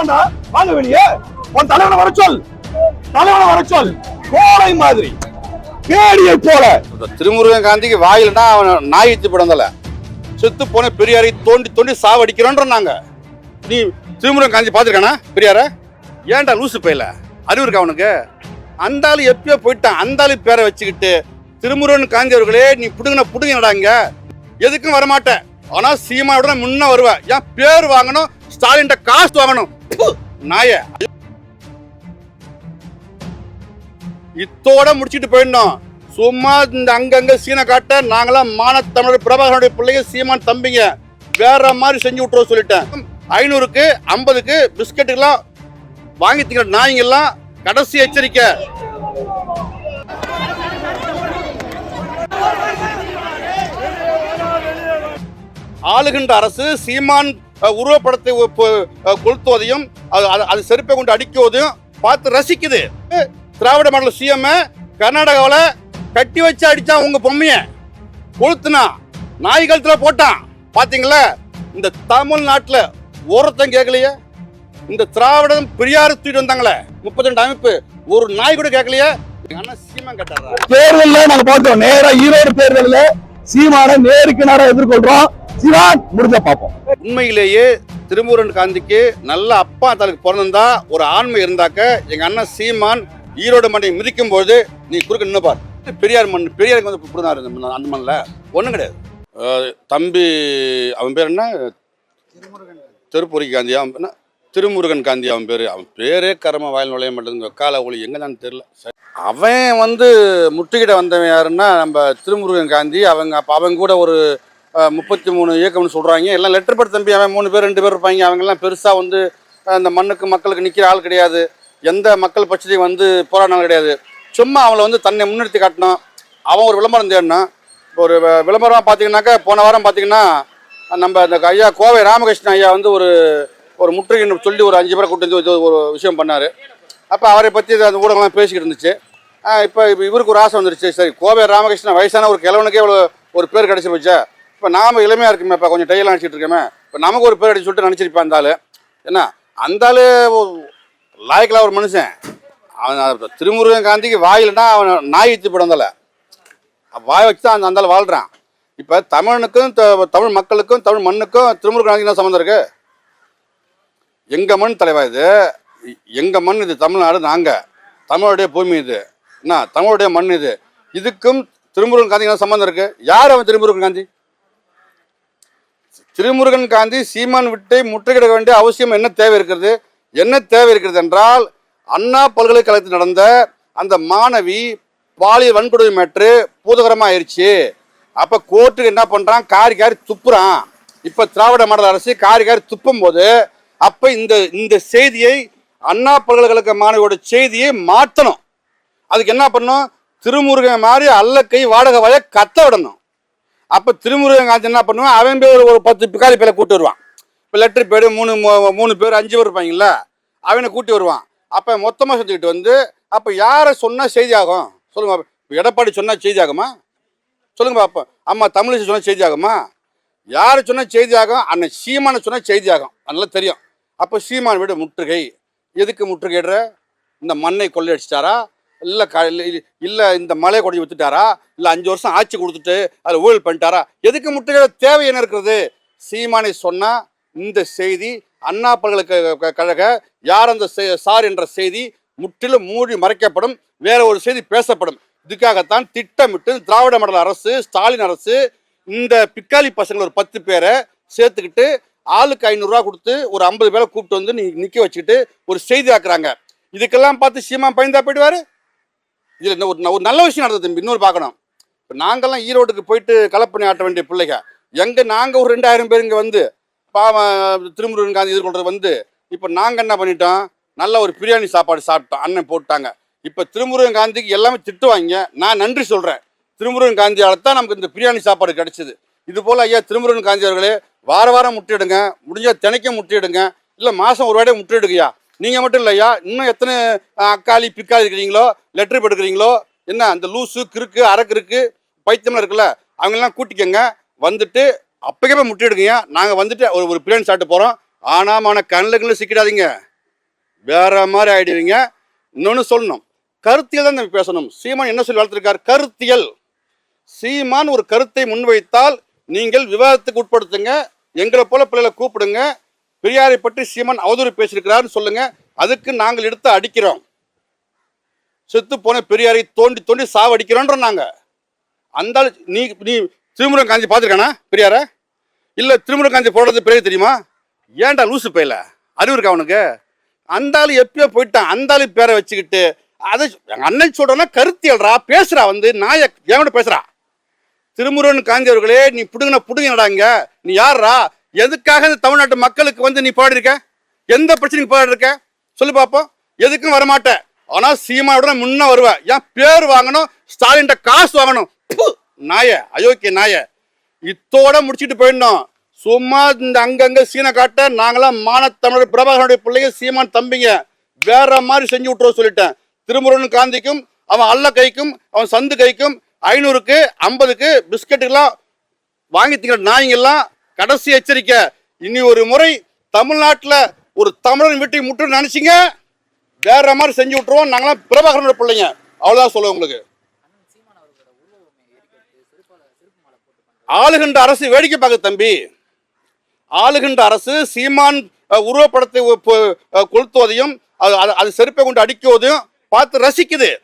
இருக்கோம்டா வாங்க வெளியே. உன் தலைவனை வர சொல். தலைவனை வர சொல். கோடை மாதிரி. கேடியை போல. இந்த திருமுருகன் காந்திக்கு வாயில்னா அவன் நாய் எத்தி பிறந்தல செத்து போன பெரியாரை தோண்டி தோண்டி சாவடிக்கிறோன்றாங்க நீ திருமுருகன் காந்தி பார்த்துருக்கானா? பெரியார? ஏன்டா லூசு போயில? அறிவு இருக்கா அவனுக்கு அந்த ஆளு எப்பயோ போயிட்டான். அந்த ஆளு பேரை வச்சுக்கிட்டு திருமுருகன் காந்தி அவர்களே நீ புடுங்கின புடுங்கினடா இங்க? எதுக்கும் வரமாட்டேன் ஆனா சீமானோட முன்ன வருவேன் ஏன் பேர் வாங்கணும்? ஸ்டாலின் காசு வாங்கணும். நாய. இத்தோட முடிச்சிட்டு போயிடணும். சும்மா இந்த அங்கங்க சீனை காட்ட நாங்களாம் மானத்தமிழர் பிரபாகரனுடைய பிள்ளைங்க சீமான் தம்பிங்க. வேற மாதிரி செஞ்சு விட்டுருவோம் சொல்லிட்டேன். ஐநூறுக்கு ஐம்பதுக்கு பிஸ்கட்டுக்கெல்லாம் வாங்கி திங்கிற நாய்ங்கெல்லாம் கடைசி எச்சரிக்கை. ஆளுகின்ற அரசு சீமான் உருவப்படத்தை கொளுத்துவதையும் அது- அது- அது செருப்பை கொண்டு அடிக்குவதையும் பார்த்து ரசிக்குது. திராவிட மாடல் சிஎம் கர்நாடகாவில் கட்டி வச்சு அடிச்சான் உங்க பொம்மையை கொளுத்துனா நாய் கழுத்தில் போட்டான். பார்த்தீங்களா இந்த தமிழ்நாட்டில் ஒருத்தன் கேட்கலையே இந்த திராவிடம் பெரியார் தூக்கிட்டு வந்தாங்களே. முப்பத்தி ரெண்டு அமைப்பு. ஒரு நாய் கூட கேட்கலையே எங்க அண்ணன் நாங்க பார்த்தோம். நேராக ஈரோடு தேர்தலில் சீமான நேருக்கு நேரம் எதிர்கொள்றோம். சிவான் முடிஞ்ச பார்ப்போம். உண்மையிலேயே திருமுருகன் காந்திக்கு நல்ல அப்பா தனக்கு பிறந்திருந்தா ஒரு ஆண்மை இருந்தாக்க எங்க அண்ணன் சீமான் ஈரோடு மண்ணை மிதிக்கும் போது நீ குறுக்க நின்று பார். பெரியார் மண் பெரியாருக்கு வந்து இப்படிதான் இந்த அந்த மண்ணில். ஒன்றும் கிடையாது. தம்பி அவன் பேர் என்ன? திருப்பூரி காந்தி அவன் என்ன? திருமுருகன் காந்தி அவன் பேர். அவன் பேரே கரம வாயில் நுழைய மாட்டேங்குது. கால ஒளி எங்கே தான் தெரில அவன் வந்து முட்டுக்கிட்ட வந்தவன் யாருன்னா நம்ம திருமுருகன் காந்தி. அவங்க அப்போ அவங்க கூட ஒரு முப்பத்தி மூணு இயக்கம்னு சொல்கிறாங்க எல்லாம் லெட்டர் பட் தம்பி அவன் மூணு பேர் ரெண்டு பேர் இருப்பாங்க. அவங்கெல்லாம் பெருசாக வந்து அந்த மண்ணுக்கு மக்களுக்கு நிற்கிற ஆள் கிடையாது. எந்த மக்கள் பட்சத்தையும் வந்து போராடினாலும் கிடையாது. சும்மா அவளை வந்து தன்னை முன்னிறுத்தி காட்டணும் அவன் ஒரு விளம்பரம் தேடணும் இப்போ ஒரு விளம்பரமாக பார்த்தீங்கன்னாக்கா போன வாரம் பார்த்தீங்கன்னா நம்ம அந்த ஐயா கோவை ராமகிருஷ்ணன் ஐயா வந்து ஒரு ஒரு முற்றுகை சொல்லி ஒரு அஞ்சு பேரை கூட்டி வந்து ஒரு விஷயம் பண்ணார். அப்போ அவரை பற்றி அந்த ஊடகம்லாம் பேசிக்கிட்டு இருந்துச்சு. இப்போ இப்போ இவருக்கு ஒரு ஆசை வந்துருச்சு. சரி கோவை ராமகிருஷ்ணன் வயசான ஒரு கிழவனுக்கே இவ்வளோ ஒரு பேர் கிடச்சி போச்சா இப்போ நாம் இளமையாக இருக்குமே இப்போ கொஞ்சம் டையெல்லாம் அடிச்சுட்டு இருக்கோமே இப்போ நமக்கு ஒரு பேர் அடிச்சு சொல்லிட்டு நினச்சிருப்பேன் அந்த ஆள். என்ன? அந்த ஆள் லாய்க்கலா ஒரு மனுஷன். அவன் திருமுருகன் காந்திக்கு வாயில்னா அவன் நாய் வச்சு பிறந்தல வாய் வச்சு தான் அந்த அந்த ஆள் வாழ்கிறான் இப்போ தமிழனுக்கும் த- தமிழ் மக்களுக்கும் தமிழ் மண்ணுக்கும் திருமுருகன் காந்திக்கு என்ன சம்மந்தம் இருக்கு? எங்கள் மண் தலைவா இது? எங்கள் மண் இது? தமிழ்நாடு நாங்கள் தமிழுடைய பூமி இது. என்ன? தமிழுடைய மண் இது. இதுக்கும் திருமுருகன் காந்திக்கு என்ன சம்மந்தம் இருக்கு? யார் அவன் திருமுருகன் காந்தி? திருமுருகன் காந்தி சீமான் விட்டை முற்றுகிட வேண்டிய அவசியம் என்ன தேவை இருக்கிறது? என்ன தேவை இருக்கிறது என்றால் அண்ணா பல்கலைக்கழகத்தில் நடந்த அந்த மாணவி பாலியல் வன்கொடுமை மேற்று பூதகரமா ஆயிடுச்சு அப்ப கோர்ட்டுக்கு என்ன பண்றான்? காரி காரி துப்புறான். இப்ப திராவிட மாடல் அரசு காரி காரி துப்பும் போது அப்ப இந்த இந்த செய்தியை அண்ணா பல்கலைக்கழக மாணவியோட செய்தியை மாற்றணும். அதுக்கு என்ன பண்ணணும்? திருமுருகன் மாதிரி அல்லக்கை வாடகை வாய கத்த விடணும். அப்போ திருமுருகன் என்ன பண்ணுவான்? அவன் பேர் ஒரு பத்து பிக்காலி பேரை கூட்டி வருவான். இப்போ லெட்ரு பேர் மூணு மூணு பேர் அஞ்சு பேர் இருப்பாங்கல்ல அவனை கூட்டி வருவான். அப்போ மொத்தமாக செஞ்சுக்கிட்டு வந்து அப்போ யாரை சொன்னால் செய்தி ஆகும் சொல்லுங்க எடப்பாடி சொன்னால் செய்தி ஆகுமா சொல்லுங்க பாப்போம் அம்மா தமிழிசை சொன்னால் செய்தி ஆகுமா யாரை சொன்னால் செய்தி ஆகும் அண்ணன் சீமானை சொன்னால் செய்தி ஆகும் அதனால தெரியும். அப்போ சீமான் வீடு முற்றுகை. எதுக்கு முற்றுகையிடுற இந்த மண்ணை கொள்ளையடிச்சிட்டாரா? இல்லை க இல்லை இந்த மலையை கொண்டு வித்துட்டாரா? இல்லை அஞ்சு வருஷம் ஆட்சி கொடுத்துட்டு அதில் ஊழல் பண்ணிட்டாரா? எதுக்கு முற்றுகை தேவை என்ன இருக்கிறது சீமானை சொன்னால் இந்த செய்தி அண்ணா பல்கலைக்கழக கழக யார் அந்த செ- சார் என்ற செய்தி முற்றிலும் மூடி மறைக்கப்படும் வேற ஒரு செய்தி பேசப்படும். இதுக்காகத்தான் திட்டமிட்டு திராவிட மண்டல அரசு ஸ்டாலின் அரசு இந்த பிக்காலி பசங்களை ஒரு பத்து பேரை சேர்த்துக்கிட்டு ஆளுக்கு ஐநூறுரூவா கொடுத்து ஒரு ஐம்பது பேரை கூப்பிட்டு வந்து நீ நிற்க வச்சுக்கிட்டு ஒரு செய்தி ஆக்குறாங்க. இதுக்கெல்லாம் பார்த்து சீமா பயந்தா போயிடுவாரு? இதில் இந்த ஒரு ந- ஒரு நல்ல விஷயம் நடந்தது தம்பி இன்னொரு பார்க்கணும். இப்போ நாங்கள்லாம் ஈரோடுக்கு போயிட்டு கலப்பணி ஆட்ட வேண்டிய பிள்ளைங்க. எங்கே நாங்கள் ஒரு ரெண்டாயிரம் பேர் இங்கே வந்து பாவம் திருமுருகன் காந்தி எதிர்கொள்றது வந்து இப்போ நாங்கள் என்ன பண்ணிட்டோம்? நல்ல ஒரு பிரியாணி சாப்பாடு சாப்பிட்டோம் அண்ணன் போட்டாங்க. இப்போ திருமுருகன் காந்திக்கு எல்லாமே திட்டுவாங்க நான் நன்றி சொல்கிறேன் திருமுருகன் காந்தியால் தான் நமக்கு இந்த பிரியாணி சாப்பாடு கிடச்சிது. இது போல் ஐயா திருமுருகன் காந்தி அவர்களே வார வாரம் முட்டிடுங்க முடிஞ்சால் தினைக்கும் முட்டிடுங்க இல்லை மாதம் ஒரு வாடகை முட்டிடுங்கய்யா. நீங்கள் மட்டும் இல்லையா? இன்னும் எத்தனை அக்காளி பிக்காளி இருக்கிறீங்களோ? லெட்ரு எடுக்கிறீங்களோ என்ன அந்த லூஸு கிறுக்கு அரக்கு இருக்கு பைத்தியம்லாம் இருக்குல்ல அவங்கெல்லாம் கூட்டிக்கங்க. வந்துட்டு அப்போக்கே போய் முட்டிடுங்க நாங்கள் வந்துட்டு ஒரு ஒரு பிளேன் சாப்பிட்டு போகிறோம் ஆனால் கண்ணுல கண்ணில் சிக்கிடாதீங்க. வேற மாதிரி ஆகிடுவீங்க இன்னொன்று சொல்லணும். கருத்தியல் தான் நம்ம பேசணும். சீமான் என்ன சொல்லி வளர்த்துருக்கார்? கருத்தியல். சீமான் ஒரு கருத்தை முன்வைத்தால் நீங்கள் விவாதத்துக்கு உட்படுத்துங்க. எங்களை போல பிள்ளைகளை கூப்பிடுங்க. பெரியாரை பற்றி சீமான் அவதூறு பேசியிருக்கிறாருன்னு சொல்லுங்க. அதுக்கு நாங்கள் எடுத்து அடிக்கிறோம். செத்து போன பெரியாரை தோண்டி தோண்டி சாவடிக்கிறோன்ற நாங்க. அந்த நீ நீ திருமுருகன் காஞ்சி பார்த்துருக்கானா பெரியார? இல்லை திருமுருகன் காஞ்சி போடுறது பெரிய தெரியுமா? ஏன்டா லூசு பையல? அறிவு இருக்கா அவனுக்கு அந்த ஆளு எப்பயோ போயிட்டான். அந்த ஆளு பேரை வச்சுக்கிட்டு அதை எங்கள் அண்ணன் சொல்கிறோன்னா கருத்தியல்றா. பேசுறா வந்து நாய கூட பேசுறா. திருமுருகன் காந்தி அவர்களே நீ புடுங்கின புடுங்கினடாங்க நீ யாருடா எதுக்காக இந்த தமிழ்நாட்டு மக்களுக்கு வந்து நீ போராடி இருக்க எந்த பிரச்சனைக்கு போராடி இருக்க சொல்லு பார்ப்போம் எதுக்கும் வரமாட்ட. ஆனால் சீமாவுடன் முன்ன வருவ. ஏன் பேர் வாங்கணும்? ஸ்டாலின் காசு வாங்கணும். நாய அயோக்கிய நாய. இத்தோட முடிச்சுட்டு போயிடணும். சும்மா இந்த அங்கங்க சீனை காட்ட நாங்களாம் மானத்தமிழர் பிரபாகரனுடைய பிள்ளைங்க சீமான் தம்பிங்க. வேற மாதிரி செஞ்சு விட்டுருவோம் சொல்லிட்டேன். திருமுருகன் காந்திக்கும் அவன் அல்ல கைக்கும் அவன் சந்து கைக்கும் ஐநூறுக்கு ஐம்பதுக்கு பிஸ்கட்டுக்கெல்லாம் வாங்கி திங்கிற நாய்ங்கெல்லாம் கடைசி எச்சரிக்கை. இனி ஒரு முறை தமிழ்நாட்டில் ஒரு தமிழன் வீட்டை முட்டு நினைச்சிங்க? வேற மாதிரி செஞ்சு விட்டுருவோம். நாங்களாம் பிரபாகரனோட பிள்ளைங்க. அவ்வளோதான் சொல்லுவேன் உங்களுக்கு. ஆளுகின்ற அரசு வேடிக்கை பார்க்க தம்பி. ஆளுகின்ற அரசு சீமான் உருவப்படத்தை கொளுத்துவதையும் அது அது- அது செருப்பை கொண்டு அடிக்குவதையும் பார்த்து ரசிக்குது.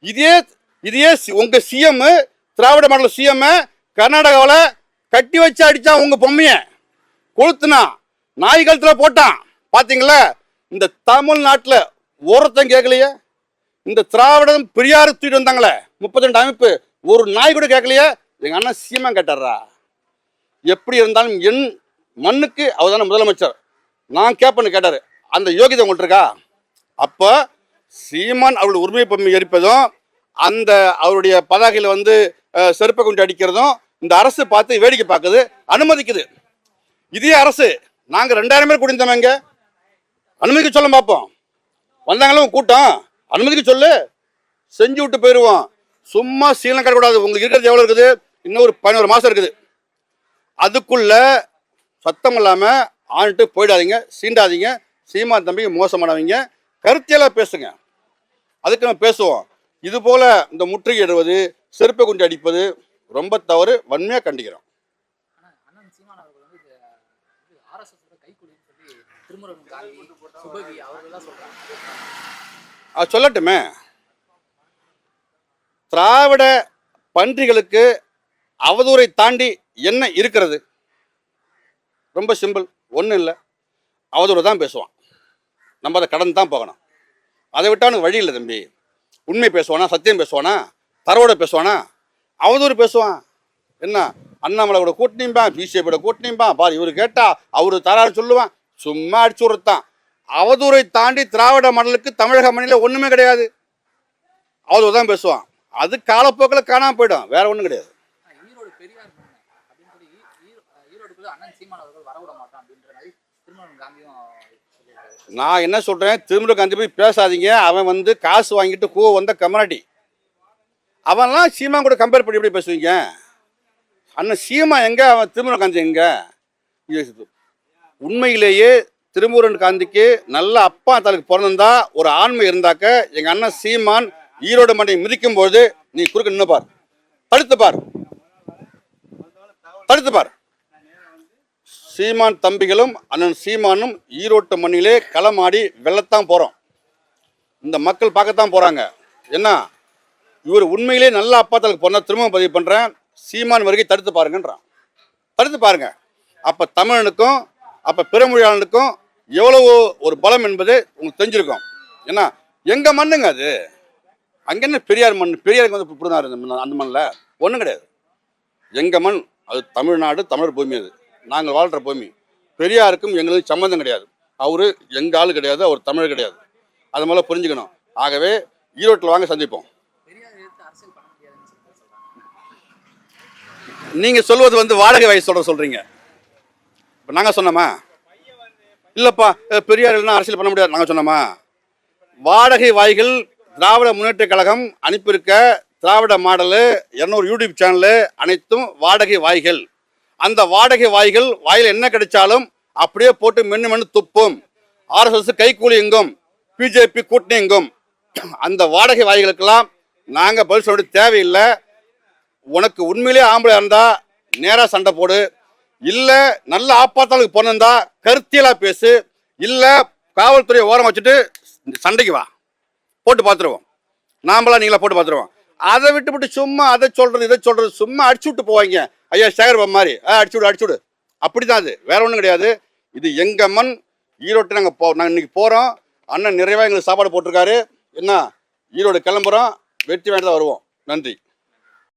இதே இதே சி- உங்க சிஎம் திராவிட மாடல் சிஎம் கர்நாடகாவில் கட்டி வச்சு அடித்தான் உங்க பொம்மைய. கொளுத்துனா நாய் போட்டான். பாத்தீங்களா? இந்த தமிழ்நாட்டில் ஒருத்தன் கேட்கலையே இந்த திராவிடம் பெரியார் தூக்கிட்டு வந்தாங்களே. முப்பத்தி ரெண்டு அமைப்பு. ஒரு நாய் கூட கேட்கலையே எங்க அண்ணன் சீமா கேட்டாரா எப்படி இருந்தாலும் என் மண்ணுக்கு அவர் தானே முதலமைச்சர். நான் கேட்பேன்னு கேட்டார். அந்த யோகிதை உங்கள்கிட்ட இருக்கா? அப்போ சீமான் அவருடைய உரிமை பொம்மை எரிப்பதும் அந்த அவருடைய பதாகையில் வந்து செருப்பை கொண்டு அடிக்கிறதும் இந்த அரசு பார்த்து வேடிக்கை பார்க்குது அனுமதிக்குது. இதே அரசு நாங்கள் ரெண்டாயிரம் பேர் குடிந்தவங்க அனுமதிக்க சொல்ல பார்ப்போம். வந்தாங்களும் கூட்டம்? அனுமதிக்க சொல்லு. செஞ்சு விட்டு போயிடுவோம் சும்மா சீலம் கட்டக்கூடாது. உங்களுக்கு இருக்கிறது எவ்வளோ இருக்குது? இன்னும் ஒரு பதினோரு மாதம் இருக்குது. அதுக்குள்ள சத்தம் இல்லாமல் ஆண்டுட்டு போயிடாதீங்க. சீண்டாதீங்க. சீமா தம்பி மோசமானவங்க. கருத்தியெல்லாம் பேசுங்க. அதுக்கு நம்ம பேசுவோம். இது போல் இந்த முற்றுகையிடுவது செருப்பை குஞ்சு அடிப்பது ரொம்ப தவறு வன்மையாக கண்டிக்கிறோம். அது சொல்லட்டுமே. திராவிட பன்றிகளுக்கு அவதூறை தாண்டி என்ன இருக்கிறது? ரொம்ப சிம்பிள் ஒன்றும் இல்லை. அவதூறு தான் பேசுவான். நம்ம அதை கடந்து தான் போகணும். அதை விட்டா அவனுக்கு வழி இல்லை தம்பி. உண்மை பேசுவானா சத்தியம் பேசுவானா தரவோட பேசுவானா அவதூறு பேசுவான். என்ன? அண்ணாமலையோட கூட்டணிம்பான் பிசிஏபியோட கூட்டணிம்பான் பாரு இவர் கேட்டா அவரு தராரு சொல்லுவான். சும்மா அடிச்சு விடுறதான் அவதூறை தாண்டி திராவிட மண்டலுக்கு தமிழக மண்ணில ஒண்ணுமே கிடையாது. அவதூறு தான் பேசுவான். அது காலப்போக்கில் காணாம போயிடும். வேற ஒன்றும் கிடையாது. நான் என்ன சொல்றேன்? திருமுருக காந்தி போய் பேசாதீங்க. அவன் வந்து காசு வாங்கிட்டு கூ வந்த கமராட்டி. அவன்லாம் சீமா கூட கம்பேர் பண்ணி எப்படி பேசுவீங்க? அண்ணன் சீமா எங்க? அவன் திருமுற காந்தி எங்க? உண்மையிலேயே திருமூரன் காந்திக்கு நல்ல அப்பா தனக்கு பிறந்திருந்தா ஒரு ஆண்மை இருந்தாக்க எங்க அண்ணன் சீமான் ஈரோடு மண்டை மிதிக்கும் போது நீ குறுக்க நின்று பார். தடுத்து பார். தடுத்து பார். சீமான் தம்பிகளும் அண்ணன் சீமானும் ஈரோட்டு மண்ணிலே களமாடி வெள்ளத்தான் போகிறோம் இந்த மக்கள் பார்க்கத்தான் போகிறாங்க என்ன? இவர் உண்மையிலே நல்ல அப்பாத்தலுக்கு போனால் திரும்ப பதிவு பண்ணுறேன் சீமான் வருகை தடுத்து பாருங்கன்றான். தடுத்து பாருங்க. அப்போ தமிழனுக்கும் அப்போ பிறமொழியாளனுக்கும் எவ்வளவு ஒரு பலம் என்பது உங்களுக்கு தெரிஞ்சிருக்கும். ஏன்னா எங்கள் மண்ணுங்க அது? அங்கே என்ன பெரியார் மண் பெரியாருக்கு வந்து பிடினார் அந்த அந்த மண்ணில்? ஒன்றும் கிடையாது. எங்கள் மண் அது தமிழ்நாடு தமிழர் பூமி அது. நாங்கள் வாழ்கிற பூமி. பெரியாருக்கும் எங்களுக்கு சம்மந்தம் கிடையாது. அவர் எங்கள் ஆள் கிடையாது அவர் தமிழர் கிடையாது. அது மேலே புரிஞ்சுக்கணும். ஆகவே ஈரோட்டில் வாங்க சந்திப்போம் பெரியார் எடுத்து அரசியல் பண்ண முடியாதுன்னு சொல்லி சொல்றாங்க நீங்கள் சொல்வது வந்து வாடகை வயசோட சொல்கிறீங்க இப்போ நாங்கள் சொன்னோமா? இல்லைப்பா அஹ் பெரியார் இல்லைன்னா அரசியல் பண்ண முடியாது நாங்கள் சொன்னோமா? வாடகை வாய்கள் திராவிட முன்னேற்ற கழகம் அனுப்பியிருக்க திராவிட மாடலு இரநூறு யூடியூப் சேனலு அனைத்தும் வாடகை வாய்கள். அந்த வாடகை வாய்கள் வாயில் என்ன கிடைச்சாலும் அப்படியே போட்டு மென்று மென்று துப்பும். ஆர்எஸ்எஸ் கைக்கூலி எங்கும் பிஜேபி கூட்டணி எங்கும். அந்த வாடகை வாய்களுக்கெல்லாம் நாங்கள் பதில் சொல்ல தேவையில்லை. உனக்கு உண்மையிலே ஆம்பளை இருந்தா நேராக சண்டை போடு. இல்லை நல்ல ஆப்பாத்தாளுக்கு போனிருந்தா கருத்தியலாக பேசு. இல்லை காவல்துறையை ஓரம் வச்சுட்டு சண்டைக்கு வா. போட்டு பார்த்துருவோம் நாமளா நீங்களா போட்டு பார்த்துருவோம் அதை விட்டு விட்டு சும்மா அதை சொல்கிறது இதை சொல்கிறது சும்மா அடிச்சு விட்டு போவாங்க. ஐயா சேகர் மாதிரி. ஆ அடிச்சு விடு அடிச்சு விடு. அப்படிதான் அது. வேற ஒன்றும் கிடையாது. இது எங்கள் மண் ஈரோட்டு நாங்கள் போ நாங்கள் இன்றைக்கி போகிறோம் அண்ணன் நிறைவாக எங்களுக்கு சாப்பாடு போட்டிருக்காரு. என்ன? ஈரோடு கிளம்புறோம். வெற்றி வேண்டதாக வருவோம். நன்றி.